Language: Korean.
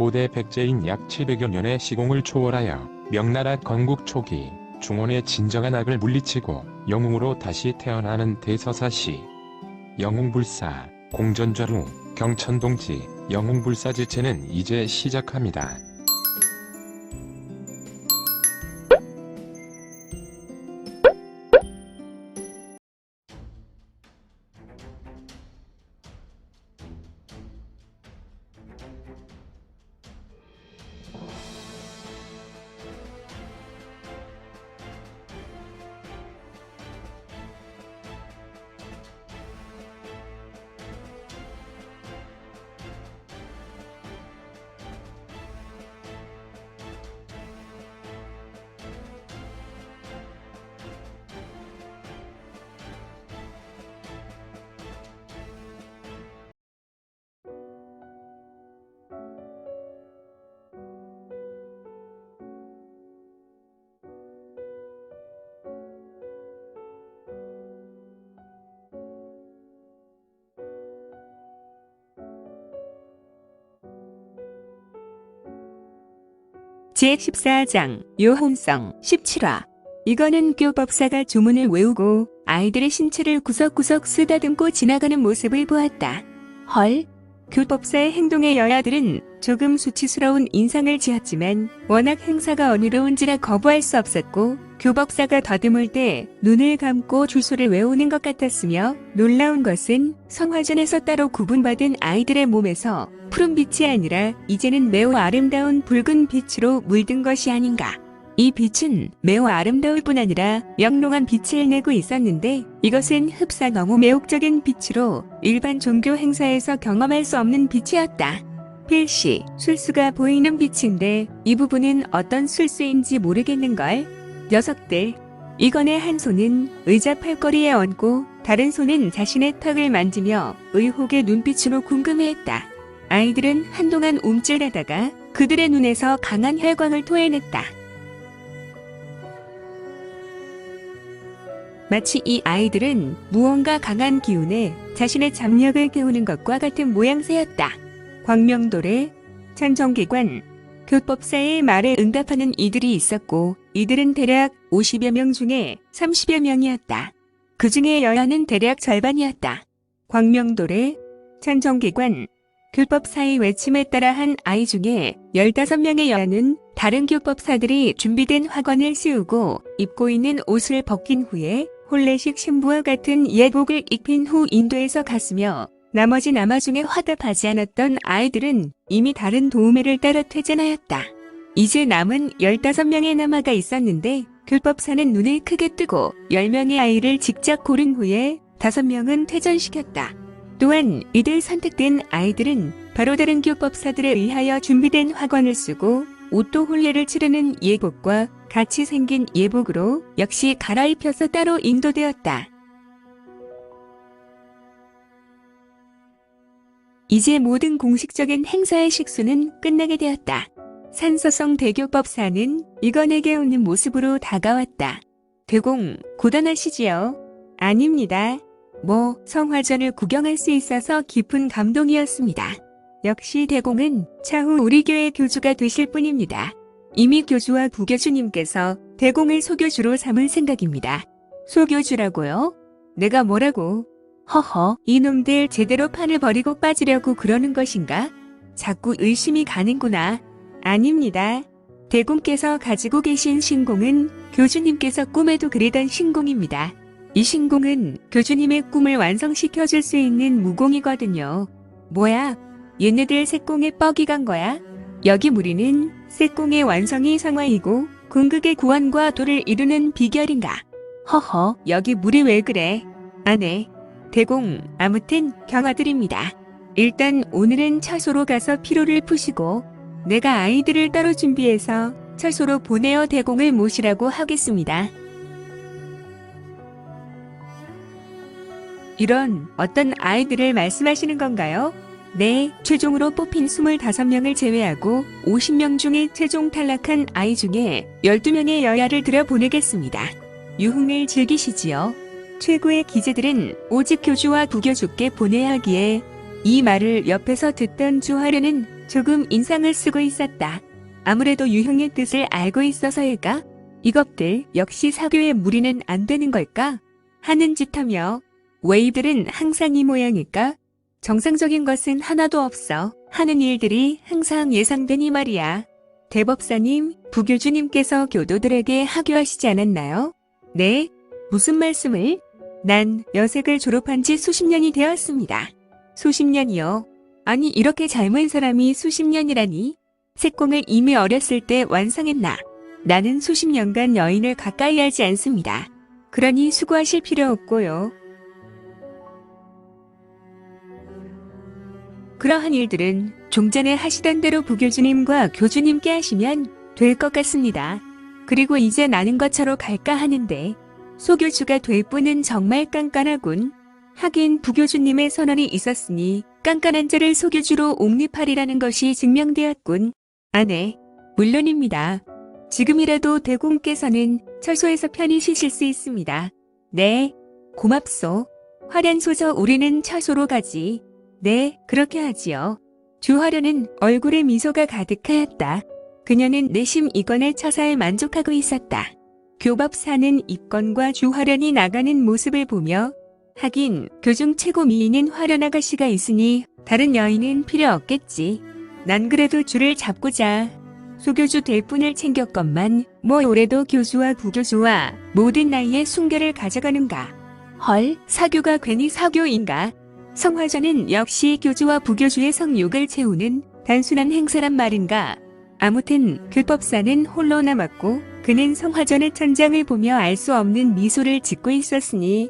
고대 백제인 약 700여 년의 시공을 초월하여 명나라 건국 초기 중원의 진정한 악을 물리치고 영웅으로 다시 태어나는 대서사시 영웅불사 공전좌루 경천동지 영웅불사 지체는 이제 시작합니다. 제14장 요혼성 17화 이거는 교법사가 조문을 외우고 아이들의 신체를 구석구석 쓰다듬고 지나가는 모습을 보았다. 헐, 교법사의 행동에 여야들은 조금 수치스러운 인상을 지었지만 워낙 행사가 어지러운지라 거부할 수 없었고 교법사가 더듬을 때 눈을 감고 주소를 외우는 것 같았으며 놀라운 것은 성화전에서 따로 구분받은 아이들의 몸에서 푸른 빛이 아니라 이제는 매우 아름다운 붉은 빛으로 물든 것이 아닌가. 이 빛은 매우 아름다울 뿐 아니라 영롱한 빛을 내고 있었는데 이것은 흡사 너무 매혹적인 빛으로 일반 종교 행사에서 경험할 수 없는 빛이었다. 필시 술수가 보이는 빛인데 이 부분은 어떤 술수인지 모르겠는걸. 녀석들. 이건의 한 손은 의자 팔걸이에 얹고 다른 손은 자신의 턱을 만지며 의혹의 눈빛으로 궁금해했다. 아이들은 한동안 움찔하다가 그들의 눈에서 강한 혈광을 토해냈다. 마치 이 아이들은 무언가 강한 기운에 자신의 잡력을 깨우는 것과 같은 모양새였다. 광명도래, 천정기관, 교법사의 말에 응답하는 이들이 있었고 이들은 대략 50여 명 중에 30여 명이었다. 그 중에 여야는 대략 절반이었다. 광명도래, 천정기관, 교법사의 외침에 따라 한 아이 중에 15명의 여아는 다른 교법사들이 준비된 화관을 씌우고 입고 있는 옷을 벗긴 후에 혼례식 신부와 같은 예복을 입힌 후 인도에서 갔으며 나머지 남아 중에 화답하지 않았던 아이들은 이미 다른 도우매를 따라 퇴진하였다. 이제 남은 15명의 남아가 있었는데 교법사는 눈을 크게 뜨고 10명의 아이를 직접 고른 후에 5명은 퇴전시켰다. 또한 이들 선택된 아이들은 바로 다른 교법사들에 의하여 준비된 화관을 쓰고 옷도 혼례를 치르는 예복과 같이 생긴 예복으로 역시 갈아입혀서 따로 인도되었다. 이제 모든 공식적인 행사의 식수는 끝나게 되었다. 산서성 대교법사는 이건에게 웃는 모습으로 다가왔다. 대공, 고단하시지요? 아닙니다. 뭐 성화전을 구경할 수 있어서 깊은 감동이었습니다. 역시 대공은 차후 우리 교회 교주가 되실 분입니다. 이미 교주와 부교주님께서 대공을 소교주로 삼을 생각입니다. 소교주라고요? 내가 뭐라고? 허허, 이놈들 제대로 판을 버리고 빠지려고 그러는 것인가? 자꾸 의심이 가는구나. 아닙니다. 대공께서 가지고 계신 신공은 교주님께서 꿈에도 그리던 신공입니다. 이 신공은 교주님의 꿈을 완성시켜 줄 수 있는 무공이거든요. 뭐야? 얘네들 색공에 뻑이 간 거야? 여기 무리는 색공의 완성이 상화이고 궁극의 구원과 도를 이루는 비결인가? 허허, 여기 물이 왜 그래? 아네. 대공, 아무튼 경화드립니다. 일단 오늘은 처소로 가서 피로를 푸시고 내가 아이들을 따로 준비해서 처소로 보내어 대공을 모시라고 하겠습니다. 이런 어떤 아이들을 말씀하시는 건가요? 네, 최종으로 뽑힌 25명을 제외하고 50명 중에 최종 탈락한 아이 중에 12명의 여야를 들여보내겠습니다. 유흥을 즐기시지요. 최고의 기재들은 오직 교주와 부교주께 보내야 하기에 이 말을 옆에서 듣던 주하려는 조금 인상을 쓰고 있었다. 아무래도 유형의 뜻을 알고 있어서일까? 이것들 역시 사교의 무리는 안 되는 걸까? 하는 짓하며 웨이들은 항상 이 모양일까? 정상적인 것은 하나도 없어 하는 일들이 항상 예상되니 말이야. 대법사님, 부교주님께서 교도들에게 하교하시지 않았나요? 네, 무슨 말씀을? 난 여색을 졸업한 지 수십 년이 되었습니다. 수십 년이요? 아니 이렇게 젊은 사람이 수십 년이라니? 색공을 이미 어렸을 때 완성했나? 나는 수십 년간 여인을 가까이 하지 않습니다. 그러니 수고하실 필요 없고요. 그러한 일들은 종전에 하시던 대로 부교주님과 교주님께 하시면 될 것 같습니다. 그리고 이제 나는 것처로 갈까 하는데 소교주가 될 뿐은 정말 깐깐하군. 하긴 부교주님의 선언이 있었으니 깐깐한 자를 소교주로 옹립하리라는 것이 증명되었군. 아네, 물론입니다. 지금이라도 대공께서는 처소에서 편히 쉬실 수 있습니다. 네, 고맙소. 화련소서 우리는 처소로 가지. 네, 그렇게 하지요. 주화련은 얼굴에 미소가 가득하였다. 그녀는 내심 이건의 처사에 만족하고 있었다. 교법사는 입건과 주화련이 나가는 모습을 보며 하긴 교중 최고 미인인 화련 아가씨가 있으니 다른 여인은 필요 없겠지. 난 그래도 줄을 잡고자 소교주 될 뿐을 챙겼건만 뭐 올해도 교수와 부교수와 모든 나이에 순결을 가져가는가. 헐, 사교가 괜히 사교인가? 성화전은 역시 교주와 부교주의 성욕을 채우는 단순한 행사란 말인가. 아무튼 교법사는 홀로 남았고 그는 성화전의 천장을 보며 알 수 없는 미소를 짓고 있었으니